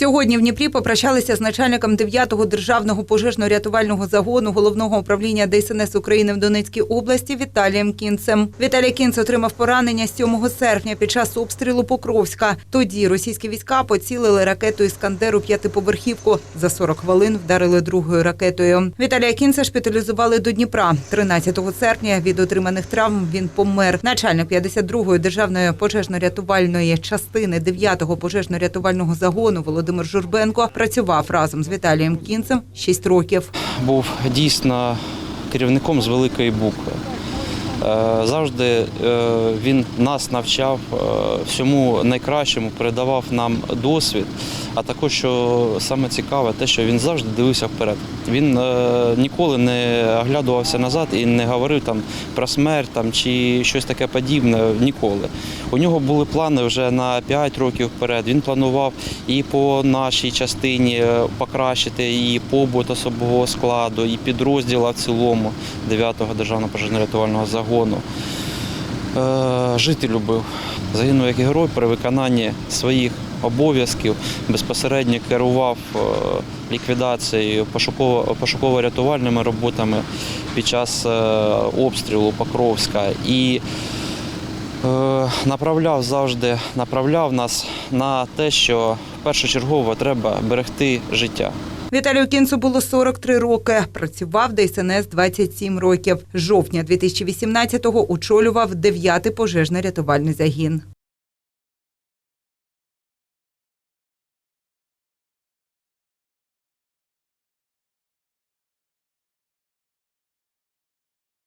Сьогодні в Дніпрі попрощалися з начальником 9-го державного пожежно-рятувального загону головного управління ДСНС України в Донецькій області Віталієм Кінцем. Віталій Кінц отримав поранення 7 серпня під час обстрілу Покровська. Тоді російські війська поцілили ракету Іскандер у п'ятиповерхівку. За 40 хвилин вдарили другою ракетою. Віталія Кінца шпиталізували до Дніпра. 13 серпня від отриманих травм він помер. Начальник 52-ї державної пожежно-рятувальної частини 9-го пожежно-рятувального загону Володимир Журбенко працював разом з Віталієм Кінцем 6 років. був дійсно керівником з великої букви. Е, Завжди е, він нас навчав е, всьому найкращому, передавав нам досвід. А також, що саме цікаве, те, що він завжди дивився вперед. Він ніколи не оглядувався назад і не говорив там про смерть там, чи щось таке подібне. Ніколи. У нього були плани вже на 5 років вперед. Він планував і по нашій частині покращити і побут особового складу, і підрозділа в цілому 9-го державного пожежно-рятувального загону. Е, Жити любив. Загинув як герой при виконанні своїх обов'язків, безпосередньо керував е, ліквідацією пошуково- пошуково-рятувальними роботами під час е, обстрілу Покровська і направляв завжди направляв нас на те, що першочергово треба берегти життя. Віталію Кінцу було 43 роки. Працював ДСНС 27 років. З жовтня 2018-го очолював 9-й пожежно-рятувальний загін.